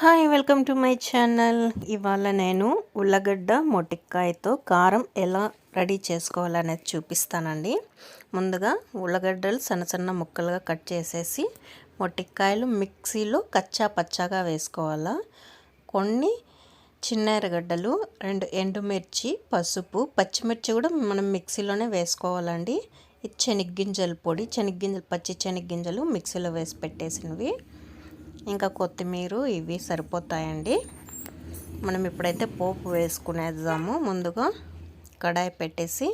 Hi welcome to my channel. ఇవాళ నేను ఉల్లగడ్డ మొటిక్కాయతో కారం ఎలా రెడీ చేసుకోవాలనేది చూపిస్తానండి. ముందుగా ఉల్లగడ్డలు సన్న సన్న ముక్కలుగా కట్ చేసేసి మొటిక్కాయలు మిక్సీలో కచ్చా పచ్చాగా వేసుకోవాలా. కొన్ని చిన్న ఎర్రగడ్డలు రెండు ఎండుమిర్చి పసుపు పచ్చిమిర్చి కూడా మనం మిక్సీలోనే వేసుకోవాలండి. ఇది శనగ్గింజల పొడి శనగ్గింజలు పచ్చి శనగ్గింజలు మిక్సీలో వేసి పెట్టేసినవి. ఇంకా కొత్తిమీర ఇవి సరిపోతాయండి. మనం ఇప్పుడైతే పోపు వేసుకునేద్దాము. ముందుగా కడాయి పెట్టేసి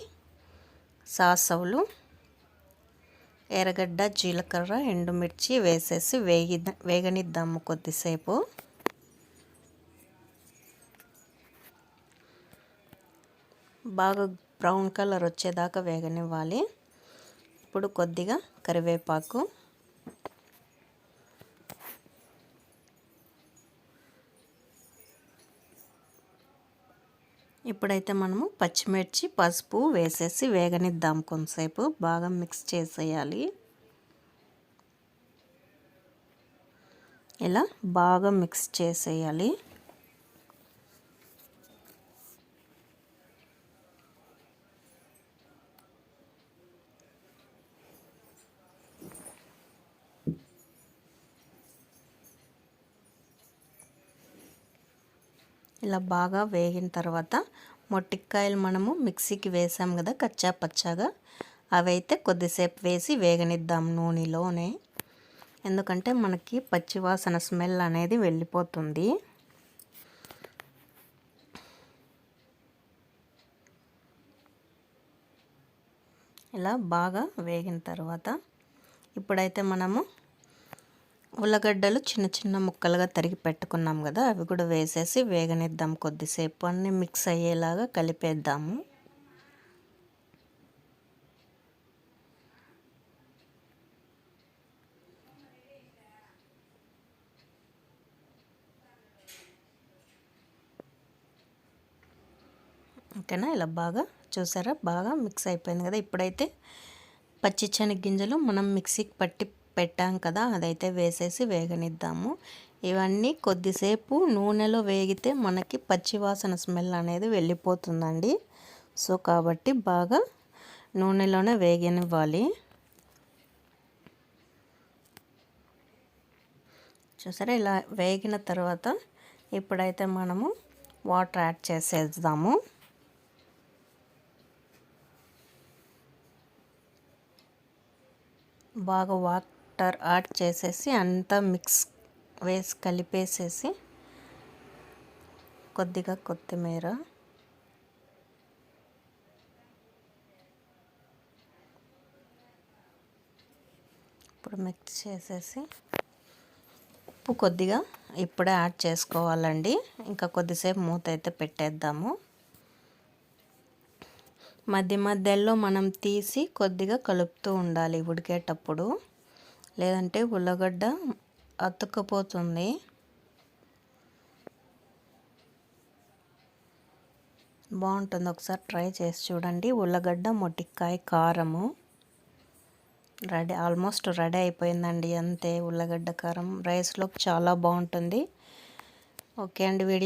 సాసవులు ఎర్రగడ్డ జీలకర్ర ఎండుమిర్చి వేసేసి వేగి వేగనిద్దాము కొద్దిసేపు. బాగా బ్రౌన్ కలర్ వచ్చేదాకా వేగనివ్వాలి. ఇప్పుడు కొద్దిగా కరివేపాకు ఇప్పుడైతే మనము పచ్చిమిర్చి పసుపు వేసేసి వేగనిద్దాం కొంతసేపు. బాగా మిక్స్ చేసేయాలి. ఇలా బాగా మిక్స్ చేసేయాలి. ఇలా బాగా వేగిన తర్వాత మొట్టికాయలు మనము మిక్సీకి వేసాం కదా కచ్చా పచ్చాగా. అవైతే కొద్దిసేపు వేసి వేగనిద్దాం నూనెలోనే. ఎందుకంటే మనకి పచ్చివాసన స్మెల్ అనేది వెళ్ళిపోతుంది. ఇలా బాగా వేగిన తర్వాత ఇప్పుడైతే మనము ఉల్లగడ్డలు చిన్న చిన్న ముక్కలుగా తరిగి పెట్టుకున్నాం కదా అవి కూడా వేసేసి వేగనిద్దాం కొద్దిసేపు. అన్నీ మిక్స్ అయ్యేలాగా కలిపేద్దాము. ఓకేనా? ఇలా బాగా చూసారా? బాగా మిక్స్ అయిపోయింది కదా. ఇప్పుడైతే పచ్చి గింజలు మనం మిక్సీకి పట్టి పెట్టాం కదా అదైతే వేసేసి వేగనిద్దాము. ఇవన్నీ కొద్దిసేపు నూనెలో వేగితే మనకి పచ్చివాసన స్మెల్ అనేది వెళ్ళిపోతుందండి. సో కాబట్టి బాగా నూనెలోనే వేగనివ్వాలి. చూసారా ఇలా వేగిన తర్వాత ఇప్పుడైతే మనము వాటర్ యాడ్ చేసేద్దాము. బాగా వాక్ వాటర్ యాడ్ చేసేసి అంతా మిక్స్ వేసి కలిపేసేసి కొద్దిగా కొత్తిమీర. ఇప్పుడు మిక్స్ చేసేసి ఉప్పు కొద్దిగా ఇప్పుడే యాడ్ చేసుకోవాలండి. ఇంకా కొద్దిసేపు మూత అయితే పెట్టేద్దాము. మధ్య మధ్యలో మనం తీసి కొద్దిగా కలుపుతూ ఉండాలి ఉడికేటప్పుడు. లేదంటే ఉల్లగడ్డ అతుక్కపోతుంది. బాగుంటుంది. ఒకసారి ట్రై చేసి చూడండి. ఉల్లగడ్డ మొట్టికాయ కారము. రెడీ ఆల్మోస్ట్ రెడీ అయిపోయిందండి. అంతే ఉల్లగడ్డ కారం రైస్లోకి చాలా బాగుంటుంది. ఓకే అండి వీడియో